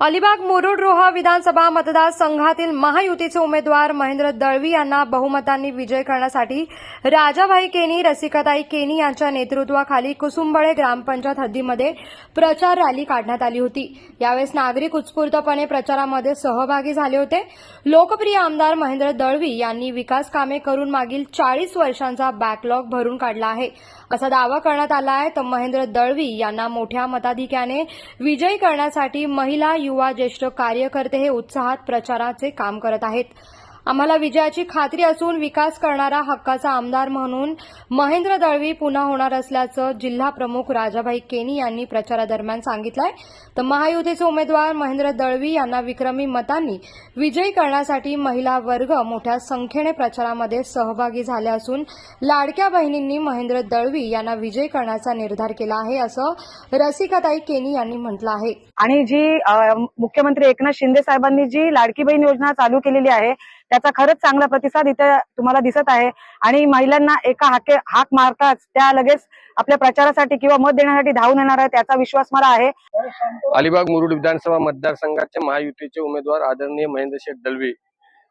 अलिबाग मुरुड रोहा विधानसभा मतदारसंघातील महायुतीचे उमेदवार महेंद्र दळवी यांना बहुमतांनी विजय करण्यासाठी राजाभाई केनी रसिकाताई केनी यांच्या नेतृत्वाखाली कुसुंबळे ग्रामपंचायत हद्दीमध्ये प्रचार रॅली काढण्यात आली होती. यावेळेस नागरिक उत्स्फूर्तपणे प्रचारामध्ये सहभागी झाले होते. लोकप्रिय आमदार महेंद्र दळवी यांनी विकास कामे करून मागील चाळीस वर्षांचा बॅकलॉग भरून काढला आहे. असा दावा करण्यात आला आहे. तर महेंद्र दळवी यांना मोठ्या मताधिक्याने विजयी करण्यासाठी महिला युवा ज्येष्ठ कार्यकर्ते हे उत्साहात प्रचाराचे काम करत आहेत. आम्हाला विजयाची खात्री असून विकास करणारा हक्काचा आमदार म्हणून महेंद्र दळवी पुन्हा होणार असल्याचं जिल्हा प्रमुख राजाभाई केनी यांनी प्रचारादरम्यान सांगितलंय. तर महायुतीचे उमेदवार महेंद्र दळवी यांना विक्रमी मतांनी विजयी करण्यासाठी महिला वर्ग मोठ्या संख्येने प्रचारामध्ये सहभागी झाले असून लाडक्या बहिणींनी महेंद्र दळवी यांना विजयी करण्याचा निर्धार केला आहे असं रसिकाताई केनी यांनी म्हटलं आहे. आणि जी मुख्यमंत्री एकनाथ शिंदे साहेबांनी जी लाडकी बहीण योजना चालू केलेली आहे त्याचा खरंच चांगला प्रतिसाद इथे तुम्हाला दिसत आहे. आणि महिलांना एका हाके हाक मारताच त्या लगेच आपल्या प्रचारासाठी किंवा मत देण्यासाठी धावून येणार आहे त्याचा विश्वास मला आहे. अलिबाग मुरुड विधानसभा मतदारसंघाचे महायुतीचे उमेदवार आदरणीय महेंद्र शेठ दळवी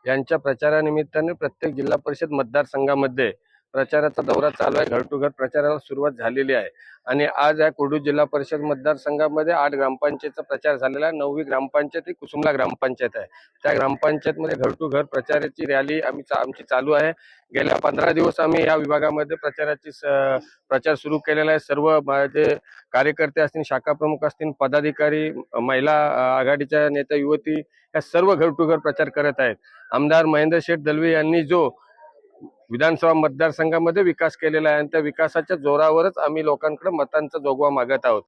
यांच्या प्रचारानिमित्ताने प्रत्येक जिल्हा परिषद मतदारसंघामध्ये प्रचाराचा दौरा चालू आहे. घर टू घर प्रचाराला सुरुवात झालेली आहे. आणि आज या कुर्डू जिल्हा परिषद मतदारसंघामध्ये आठ ग्रामपंचायतचा प्रचार झालेला आहे. नववी ग्रामपंचायत ही कुसुमला ग्रामपंचायत आहे. त्या ग्रामपंचायतमध्ये घर टू घर प्रचाराची रॅली आम्ही चा- आमची चालू आहे. गेल्या पंधरा दिवस आम्ही या विभागामध्ये प्रचाराची स- प्रचार सुरू केलेला आहे. सर्व जे कार्यकर्ते असतील शाखा प्रमुख असतील पदाधिकारी महिला आघाडीच्या नेत्या युवती या सर्व घर टू घर प्रचार करत आहेत. आमदार महेंद्र शेठ दलवी यांनी जो विधानसभा मतदारसंघामध्ये विकास केलेला आहे आणि त्या विकासाच्या जोरावरच आम्ही लोकांकडे मतांचा जोगवा मागत आहोत.